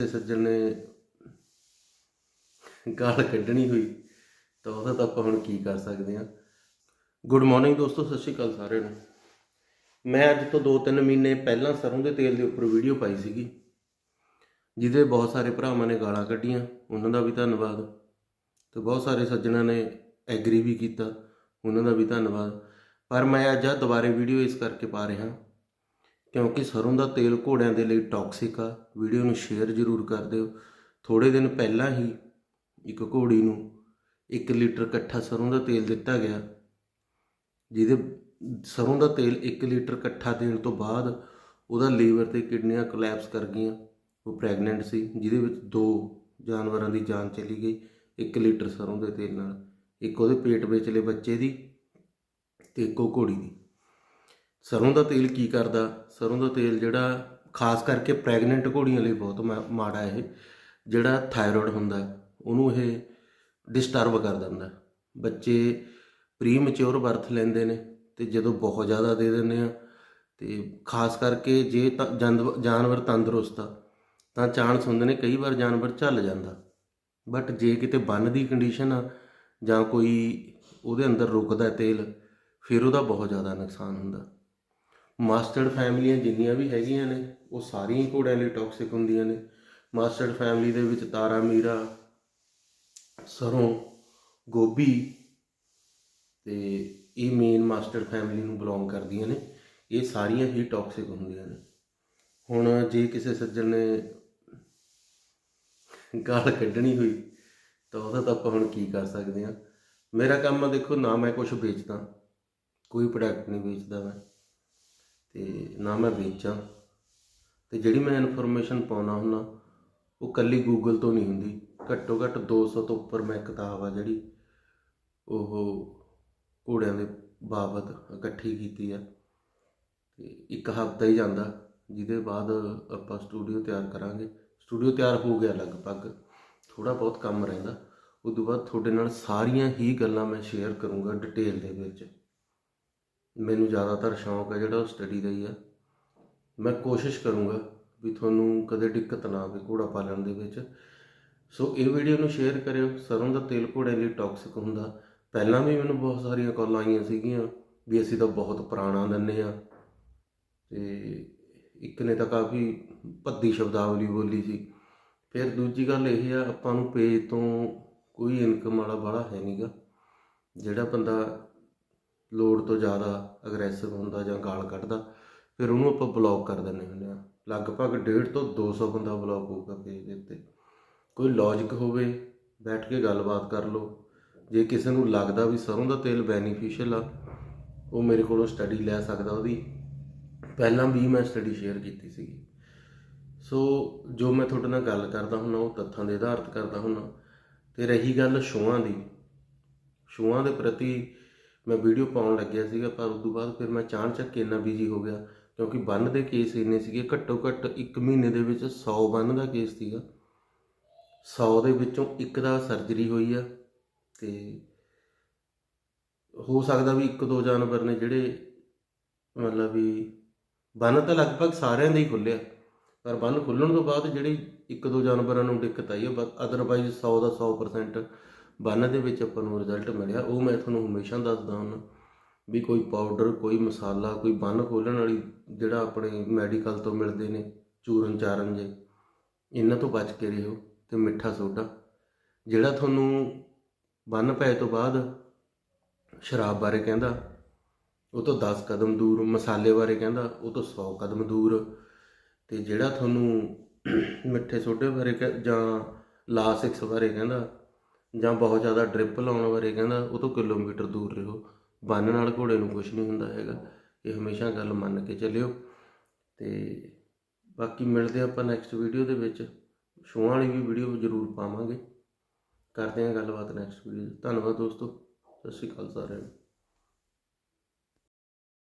ਤੇ ਸੱਜਣ ਨੇ ਗਾਲ ਕੱਢਣੀ ਹੋਈ, ਤਾਂ ਉਹਦਾ ਤਾਂ ਆਪਾਂ ਹੁਣ ਕੀ ਕਰ ਸਕਦੇ ਹਾਂ। ਗੁੱਡ ਮਾਰਨਿੰਗ ਦੋਸਤੋ, ਸਤਿ ਸ਼੍ਰੀ ਅਕਾਲ ਸਾਰਿਆਂ ਨੂੰ। ਮੈਂ ਅੱਜ ਤੋਂ 2-3 ਮਹੀਨੇ ਪਹਿਲਾਂ ਸਰੋਂ ਦੇ ਤੇਲ ਦੇ ਉੱਪਰ ਵੀਡੀਓ ਪਾਈ ਸੀਗੀ, ਜਿਹਦੇ ਬਹੁਤ ਸਾਰੇ ਭਰਾਵਾਂ ਨੇ ਗਾਲਾਂ ਕੱਢੀਆਂ, ਉਹਨਾਂ ਦਾ ਵੀ ਧੰਨਵਾਦ। ਤੇ ਬਹੁਤ ਸਾਰੇ ਸੱਜਣਾਂ ਨੇ ਐਗਰੀ ਵੀ ਕੀਤਾ, ਉਹਨਾਂ ਦਾ ਵੀ ਧੰਨਵਾਦ। ਪਰ ਮੈਂ ਅੱਜ ਆ ਦੁਬਾਰੇ ਵੀਡੀਓ ਇਸ ਕਰਕੇ ਪਾ ਰਿਹਾ ਕਿਉਂਕਿ ਸਰੋਂ ਦਾ ਤੇਲ ਘੋੜਿਆਂ ਦੇ ਲਈ ਟੌਕਸਿਕ ਆ। ਵੀਡੀਓ ਨੂੰ ਸ਼ੇਅਰ ਜ਼ਰੂਰ ਕਰ ਦਿਓ। ਥੋੜੇ ਦਿਨ ਪਹਿਲਾਂ ਹੀ ਇੱਕ ਘੋੜੀ ਨੂੰ 1 ਲੀਟਰ ਇਕੱਠਾ ਸਰੋਂ ਦਾ ਤੇਲ ਦਿੱਤਾ ਗਿਆ, ਜਿਹਦੇ ਸਰੋਂ ਦਾ ਤੇਲ 1 ਲੀਟਰ ਇਕੱਠਾ ਦੇਣ ਤੋਂ ਬਾਅਦ ਉਹਦਾ ਲੀਵਰ ਤੇ ਕਿਡਨੀਆਂ ਕੋਲੈਪਸ ਕਰ ਗਈਆਂ। ਉਹ ਪ੍ਰੈਗਨੈਂਟ ਸੀ, ਜਿਹਦੇ ਵਿੱਚ ਦੋ ਜਾਨਵਰਾਂ ਦੀ ਜਾਨ ਚਲੀ ਗਈ 1 ਲੀਟਰ ਸਰੋਂ ਦੇ ਤੇਲ ਨਾਲ, ਇੱਕ ਉਹਦੇ ਪੇਟ ਵਿਚਲੇ ਬੱਚੇ ਦੀ ਤੇ ਇੱਕ ਉਹ ਘੋੜੀ ਦੀ। ਸਰੋਂ ਦਾ ਤੇਲ ਕੀ ਕਰਦਾ? ਸਰੋਂ ਦਾ ਤੇਲ ਜਿਹੜਾ ਖਾਸ ਕਰਕੇ ਪ੍ਰੈਗਨੈਂਟ ਘੋੜੀਆਂ ਲਈ ਬਹੁਤ ਮਾ- ਮਾੜਾ ਇਹ, ਜਿਹੜਾ ਥਾਇਰੋਇਡ ਹੁੰਦਾ, ਉਹਨੂੰ ਇਹ ਡਿਸਟਰਬ ਕਰ ਦਿੰਦਾ। ਬੱਚੇ ਪ੍ਰੀ ਮੈਚੁਰ ਬਰਥ ਲੈਂਦੇ ਨੇ ਤੇ ਜਦੋਂ ਬਹੁਤ ਜ਼ਿਆਦਾ ਦੇ ਦਿੰਦੇ ਆ ਤੇ ਖਾਸ ਕਰਕੇ ਜੇ ਤਾਂ ਜਾਨਵਰ ਤੰਦਰੁਸਤ ਆ, ਤਾਂ ਚਾਂਸ ਹੁੰਦੇ ਨੇ ਕਈ ਵਾਰ ਜਾਨਵਰ ਝੱਲ ਜਾਂਦਾ। ਬਟ ਜੇ ਕਿਤੇ ਬੰਨ ਦੀ ਕੰਡੀਸ਼ਨ ਆ ਜਾਂ ਕੋਈ ਉਹਦੇ ਅੰਦਰ ਰੁਕਦਾ ਤੇਲ, ਫਿਰ ਉਹਦਾ ਬਹੁਤ ਜ਼ਿਆਦਾ ਨੁਕਸਾਨ ਹੁੰਦਾ। ਮਾਸਟਰਡ ਫੈਮਲੀਆਂ ਜਿੰਨੀਆਂ ਵੀ ਹੈਗੀਆਂ ਨੇ, ਉਹ ਸਾਰੀਆਂ ਹੀ ਘੋੜਿਆਂ ਲਈ ਟੌਕਸਿਕ ਹੁੰਦੀਆਂ ਨੇ। ਮਾਸਟਰਡ ਫੈਮਲੀ ਦੇ ਵਿੱਚ ਤਾਰਾ ਮੀਰਾ, ਸਰੋਂ, ਗੋਭੀ ਤੇ ਇਹ ਮੇਨ ਮਾਸਟਰਡ ਫੈਮਿਲੀ ਨੂੰ ਬਿਲੋਂਗ ਕਰਦੀਆਂ ਨੇ। ਇਹ ਸਾਰੀਆਂ ਹੀ ਟੌਕਸਿਕ ਹੁੰਦੀਆਂ ਨੇ। ਹੁਣ ਜੇ ਕਿਸੇ ਸੱਜਣ ਨੇ ਗਾਲ ਕੱਢਣੀ ਹੋਈ, ਤਾਂ ਉਹਦਾ ਤਾਂ ਆਪਾਂ ਹੁਣ ਕੀ ਕਰ ਸਕਦੇ ਹਾਂ। ਮੇਰਾ ਕੰਮ ਆ ਦੇਖੋ, ਨਾ ਮੈਂ ਕੁਝ ਵੇਚਦਾ, ਕੋਈ ਪ੍ਰੋਡਕਟ ਨਹੀਂ ਵੇਚਦਾ ਮੈਂ। ਤੇ ਨਾ ਮੈਂ ਵੇਚਾਂ। ਤੇ ਜਿਹੜੀ ਮੈਂ ਇਨਫੋਰਮੇਸ਼ਨ ਪਾਉਣਾ ਹੁੰਦਾ, ਉਹ ਕੱਲੀ ਗੂਗਲ ਤੋਂ ਨਹੀਂ ਹੁੰਦੀ। ਘੱਟੋ ਘੱਟ 200 ਤੋਂ ਉੱਪਰ ਮੈਂ ਕਿਤਾਬ ਆ ਜਿਹੜੀ, ਉਹ ਘੋੜਿਆਂ ਦੇ ਬਾਬਤ ਇਕੱਠੀ ਕੀਤੀ ਆ। ਤੇ ਇੱਕ ਹਫ਼ਤਾ ਹੀ ਜਾਂਦਾ, ਜਿਹਦੇ ਬਾਅਦ ਆਪਾਂ ਸਟੂਡੀਓ ਤਿਆਰ ਕਰਾਂਗੇ। ਸਟੂਡੀਓ ਤਿਆਰ ਹੋ ਗਿਆ ਲਗਭਗ ਥੋੜਾ ਬਹੁਤ ਕੰਮ ਰਹਿੰਦਾ। ਉਸ ਤੋਂ ਬਾਅਦ ਤੁਹਾਡੇ ਨਾਲ ਸਾਰੀਆਂ ਹੀ ਗੱਲਾਂ ਮੈਂ ਸ਼ੇਅਰ ਕਰੂੰਗਾ ਡਿਟੇਲ ਦੇ ਵਿੱਚ। ਮੈਨੂੰ ਜ਼ਿਆਦਾਤਰ ਸ਼ੌਂਕ ਹੈ ਜਿਹੜਾ ਉਹ ਸਟੱਡੀ ਦਾ ਹੀ ਆ ਮੈਂ ਕੋਸ਼ਿਸ਼ ਕਰੂੰਗਾ ਵੀ ਤੁਹਾਨੂੰ ਕਦੇ ਦਿੱਕਤ ਨਾ ਆਵੇ ਘੋੜਾ ਪਾਲਣ ਦੇ ਵਿੱਚ। ਸੋ ਇਹ ਵੀਡੀਓ ਨੂੰ ਸ਼ੇਅਰ ਕਰਿਓ। ਸਰੋਂ ਦਾ ਤੇਲ ਘੋੜੇ ਲਈ ਟੌਕਸਿਕ ਹੁੰਦਾ। ਪਹਿਲਾਂ ਵੀ ਮੈਨੂੰ ਬਹੁਤ ਸਾਰੀਆਂ ਕਾਲਾਂ ਆਈਆਂ ਸੀਗੀਆਂ ਵੀ ਅਸੀਂ ਤਾਂ ਬਹੁਤ ਪੁਰਾਣਾ ਦਿੰਨੇ ਆ ਤੇ ਇੱਕ ਨੇ ਤਾਂ ਕਾਫੀ ਭੱਦੀ ਸ਼ਬਦਾਵਲੀ ਬੋਲੀ ਸੀ। ਫਿਰ ਦੂਜੀ ਗੱਲ ਇਹ ਆ, ਆਪਾਂ ਨੂੰ ਪੇਜ ਤੋਂ ਕੋਈ ਇਨਕਮ ਵਾਲਾ ਬਾਹਲਾ ਹੈ ਨਹੀਂਗਾ ਜਿਹੜਾ ਬੰਦਾ ਲੋੜ ਤੋਂ ਜ਼ਿਆਦਾ ਅਗਰੈਸਿਵ ਹੁੰਦਾ ਜਾਂ ਗਾਲ ਕੱਢਦਾ, ਫਿਰ ਉਹਨੂੰ ਆਪਾਂ ਬਲੌਕ ਕਰ ਦਿੰਦੇ ਹੁੰਦੇ ਆ ਲਗਭਗ 1.5 ਤੋਂ 200 ਬੰਦਾ ਬਲੌਕ ਹੋਊਗਾ ਪੇਜ ਦੇ ਉੱਤੇ। ਕੋਈ ਲੌਜੀਕ ਹੋਵੇ, ਬੈਠ ਕੇ ਗੱਲਬਾਤ ਕਰ ਲਓ। ਜੇ ਕਿਸੇ ਨੂੰ ਲੱਗਦਾ ਵੀ ਸਰੋਂ ਦਾ ਤੇਲ ਬੈਨੀਫੀਸ਼ੀਅਲ ਆ, ਉਹ ਮੇਰੇ ਕੋਲੋਂ ਸਟੱਡੀ ਲੈ ਸਕਦਾ ਉਹਦੀ। ਪਹਿਲਾਂ ਵੀ ਮੈਂ ਸਟੱਡੀ ਸ਼ੇਅਰ ਕੀਤੀ ਸੀਗੀ। ਸੋ ਜੋ ਮੈਂ ਤੁਹਾਡੇ ਨਾਲ ਗੱਲ ਕਰਦਾ ਹੁੰਦਾ ਉਹ ਤੱਥਾਂ ਦੇ ਆਧਾਰਿਤ ਕਰਦਾ ਹੁੰਦਾ ਤੇ ਰਹੀ ਗੱਲ ਸ਼ੋਆਂ ਦੀ। ਸ਼ੋਆਂ ਦੇ ਪ੍ਰਤੀ ਮੈਂ ਵੀਡੀਓ ਪਾਉਣ ਲੱਗਿਆ ਸੀਗਾ, ਪਰ ਉਸ ਤੋਂ ਬਾਅਦ ਫਿਰ ਮੈਂ ਚਾਨ ਚੱਕ ਕੇ ਇੰਨਾ ਬਿਜ਼ੀ ਹੋ ਗਿਆ, ਕਿਉਂਕਿ ਬੰਨ ਦੇ ਕੇਸ ਇੰਨੇ ਸੀਗੇ, ਘੱਟੋ ਘੱਟ 1 ਮਹੀਨੇ ਦੇ ਵਿੱਚ 100 ਬੰਨ ਦਾ ਕੇਸ ਸੀਗਾ। 100 ਦੇ ਵਿੱਚੋਂ ਇੱਕ ਦਾ ਸਰਜਰੀ ਹੋਈ ਆ, ਤੇ ਹੋ ਸਕਦਾ ਵੀ ਇੱਕ ਦੋ ਜਾਨਵਰ ਨੇ ਜਿਹੜੇ ਮਤਲਬ ਵੀ ਬੰਨ ਤਾਂ ਲਗਭਗ ਸਾਰਿਆਂ ਦੇ ਹੀ ਖੁੱਲਿਆ ਪਰ ਬੰਨ ਖੁੱਲਣ ਤੋਂ ਬਾਅਦ ਜਿਹੜੀ ਇੱਕ ਦੋ ਜਾਨਵਰਾਂ ਨੂੰ ਦਿੱਕਤ ਆਈ ਹੈ ਬਸ ਅਦਰਵਾਈਜ਼ 100 ਦਾ 100% ਬੰਨ ਦੇ ਵਿੱਚ ਆਪਾਂ ਨੂੰ ਰਿਜ਼ਲਟ ਮਿਲਿਆ। ਉਹ ਮੈਂ ਤੁਹਾਨੂੰ ਹਮੇਸ਼ਾ ਦੱਸਦਾ ਹੁੰਦਾ। ਵੀ ਕੋਈ ਪਾਊਡਰ ਕੋਈ ਮਸਾਲਾ, ਕੋਈ ਬੰਨ ਖੋਲਣ ਵਾਲੀ ਜਿਹੜਾ ਆਪਣੇ ਮੈਡੀਕਲ ਤੋਂ ਮਿਲਦੇ ਨੇ, ਚੂਰਨ ਚਾਰਨ ਜੇ, ਇਹਨਾਂ ਤੋਂ ਬਚ ਕੇ ਰਹੋ ਤੇ ਮਿੱਠਾ ਸੋਡਾ। ਜਿਹੜਾ ਤੁਹਾਨੂੰ ਬੰਨ ਪਏ ਤੋਂ ਬਾਅਦ ਸ਼ਰਾਬ ਬਾਰੇ ਕਹਿੰਦਾ, ਉਹ ਤੋਂ 10 ਕਦਮ ਦੂਰ, ਮਸਾਲੇ ਬਾਰੇ ਕਹਿੰਦਾ, ਉਹ ਤੋਂ 100 ਕਦਮ ਦੂਰ। ਤੇ ਜਿਹੜਾ ਤੁਹਾਨੂੰ ਮਿੱਠੇ ਸੋਡੇ ਬਾਰੇ ਕਹਿ- ਜਾਂ ਲਾਸਿਕਸ ਬਾਰੇ ਕਹਿੰਦਾ ਜਾਂ ਬਹੁਤ ਜ਼ਿਆਦਾ ਡ੍ਰਿਪ ਲਾਉਣ ਬਾਰੇ ਕਹਿੰਦਾ, ਉਹ ਤੋਂ ਕਿਲੋਮੀਟਰ ਦੂਰ ਰਹੋ। ਬੰਨ ਨਾਲ ਘੋੜੇ ਨੂੰ ਕੁਝ ਨਹੀਂ ਹੁੰਦਾ ਹੈਗਾ। ਇਹ ਹਮੇਸ਼ਾ ਗੱਲ ਮੰਨ ਕੇ ਚੱਲਿਓ। ਤੇ ਬਾਕੀ ਮਿਲਦੇ ਆਪਾਂ ਨੈਕਸਟ ਵੀਡੀਓ ਦੇ ਵਿੱਚ। ਸ਼ੋਆਂ ਵਾਲੀ ਵੀ ਵੀਡੀਓ ਜ਼ਰੂਰ ਪਾਵਾਂਗੇ। ਕਰਦੇ ਹਾਂ ਗੱਲਬਾਤ ਨੈਕਸਟ ਵੀਡੀਓ ਧੰਨਵਾਦ ਦੋਸਤੋ। ਸਤਿ ਸ਼੍ਰੀ ਅਕਾਲ ਸਾਰਿਆਂ ਨੂੰ।